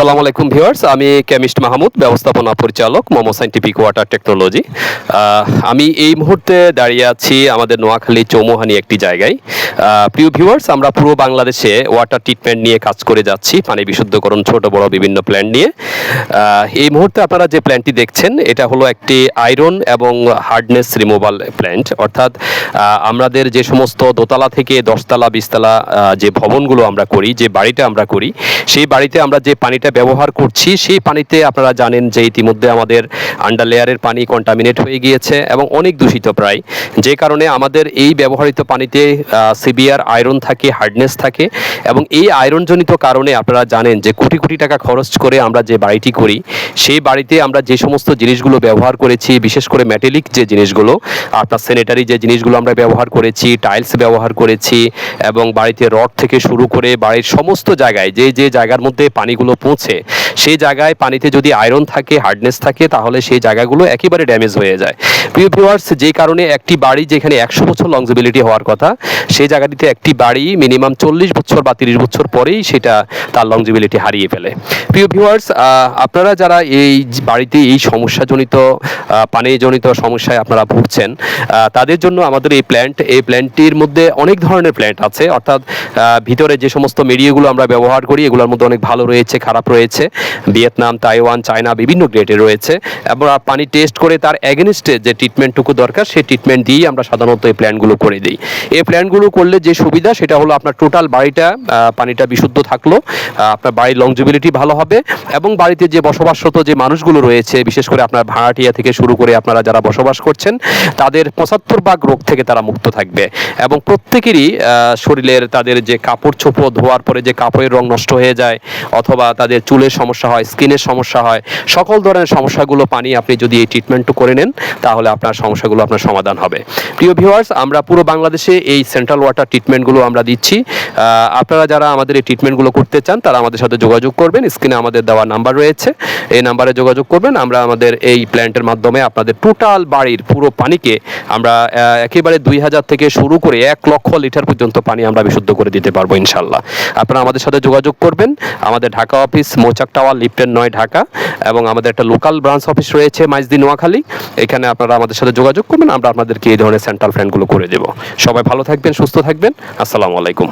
আসসালামু আলাইকুম ভিউয়ার্স, আমি কেমিস্ট মাহমুদ, ব্যবস্থাপনা পরিচালক, মোমো সাইন্টিফিক ওয়াটার টেকনোলজি। আমি এই মুহূর্তে দাঁড়িয়ে আছি আমাদের নোয়াখালী চৌমোহানি একটি জায়গায়। প্রিয় ভিউয়ার্স, আমরা পুরো বাংলাদেশে ওয়াটার ট্রিটমেন্ট নিয়ে কাজ করে যাচ্ছি, পানি বিশুদ্ধকরণ, ছোট, বড় বিভিন্ন প্ল্যান নিয়ে। এই মুহূর্তে আপনারা যে প্ল্যানটি দেখছেন, এটা হলো একটি আয়রন এবং হার্ডনেস রিমুভাল প্ল্যান্ট। অর্থাৎ আমাদের যে সমস্ত দোতলা থেকে দশতলা, বিশতলা যে ভবনগুলো আমরা করি, যে বাড়িটা আমরা করি, সেই বাড়িতে আমরা যে পানিটা ব্যবহার করছি, সেই পানিতে আপনারা জানেন যে ইতিমধ্যে আমাদের আন্ডার লেয়ারের পানি কন্টামিনেট হয়ে গিয়েছে এবং অনেক দূষিত প্রায়। যে কারণে আমাদের এই ব্যবহৃত পানিতে সিভিয়ার আয়রন থাকে হার্ডনেস থাকে এবং এই আয়রনজনিত কারণে আপনারা জানেন যে কোটি কোটি টাকা খরচ করে আমরা যে বাড়িটি করি, সেই বাড়িতে আমরা যে সমস্ত জিনিসগুলো ব্যবহার করেছি, বিশেষ করে ম্যাটেলিক যে জিনিসগুলো, আপনার স্যানিটারি যে জিনিসগুলো আমরা ব্যবহার করেছি টাইলস ব্যবহার করেছি এবং বাড়িতে রড থেকে শুরু করে বাড়ির সমস্ত জায়গায়, যে যে জায়গার মধ্যে পানিগুলো পৌঁছে coche. সেই জায়গায় পানিতে যদি আয়রন থাকে হার্ডনেস থাকে, তাহলে সেই জায়গাগুলো একেবারে ড্যামেজ হয়ে যায়। প্রিয় ভিউয়ার্স যে কারণে একটি বাড়ি যেখানে একশো বছর লংজিবিলিটি হওয়ার কথা, সেই জায়গাটিতে একটি বাড়ি মিনিমাম চল্লিশ বছর বা তিরিশ বছর পরেই সেটা তার লংজিবিলিটি হারিয়ে ফেলে। প্রিয় ভিউয়ার্স আপনারা যারা এই বাড়িতে এই সমস্যাজনিত পানিজনিত সমস্যায় আপনারা ভুগছেন তাদের জন্য আমাদের এই প্ল্যান্ট এই প্ল্যান্টটির মধ্যে অনেক ধরনের প্ল্যান্ট আছে। অর্থাৎ ভিতরে যে সমস্ত মিডিয়াগুলো আমরা ব্যবহার করি, এগুলোর মধ্যে অনেক ভালো রয়েছে, খারাপ রয়েছে। ভিয়েতনাম, তাইওয়ান, চায়না বিভিন্ন গ্রেডে রয়েছে। এবং পানি টেস্ট করে তার অ্যাগেনিস্টে যে ট্রিটমেন্টটুকু দরকার, সেই ট্রিটমেন্ট দিয়েই আমরা সাধারণত এই প্ল্যানগুলো করে দিই। এই প্ল্যানগুলো করলে যে সুবিধা, সেটা হলো আপনার টোটাল বাড়িটা পানিটা বিশুদ্ধ থাকল আপনার বাড়ির লংজিবিলিটি ভালো হবে এবং বাড়িতে যে বসবাসরত যে মানুষগুলো রয়েছে, বিশেষ করে আপনার ভাড়াটিয়া থেকে শুরু করে আপনারা যারা বসবাস করছেন, তাদের পঁচাত্তর ভাগ রোগ থেকে তারা মুক্ত থাকবে। এবং প্রত্যেকেরই শরীরের তাদের যে কাপড় চোপড় ধোয়ার পরে যে কাপড়ের রং নষ্ট হয়ে যায়, অথবা তাদের চুলের সমস্যা হয় স্কিনের সমস্যা হয়, সকল ধরনের সমস্যাগুলো পানি আপনি যদি এই ট্রিটমেন্টটু করে নেন, তাহলে আপনার সমস্যাগুলো আপনার সমাধান হবে। প্রিয় ভিউয়ার্স আমরা পুরো বাংলাদেশে এই সেন্ট্রাল ওয়াটার ট্রিটমেন্টগুলো আমরা দিচ্ছি। আপনারা যারা আমাদের এই ট্রিটমেন্টগুলো করতে চান, তারা আমাদের সাথে যোগাযোগ করবেন। স্ক্রিনে আমাদের দেওয়া নাম্বার রয়েছে। এই নাম্বারে যোগাযোগ করবেন। আমরা আমাদের এই প্ল্যান্টের মাধ্যমে আপনাদের টোটাল বাড়ির পুরো পানিকে আমরা একেবারে দুই হাজার থেকে শুরু করে এক লক্ষ লিটার পর্যন্ত পানি আমরা বিশুদ্ধ করে দিতে পারব ইনশাল্লাহ। আপনারা আমাদের সাথে যোগাযোগ করবেন। আমাদের ঢাকা অফিস মৌচাক টাওয়ার লিফটেন নয়, ঢাকা। এবং আমাদের একটা লোকাল ব্রাঞ্চ অফিস রয়েছে মাইজদি নোয়াখালী। এখানে আপনারা আমাদের সাথে যোগাযোগ করবেন, আমরা আপনাদেরকে এই ধরনের সেন্ট্রাল ফ্যানগুলো করে দেবো। সবাই ভালো থাকবেন, সুস্থ থাকবেন। আসসালামু আলাইকুম।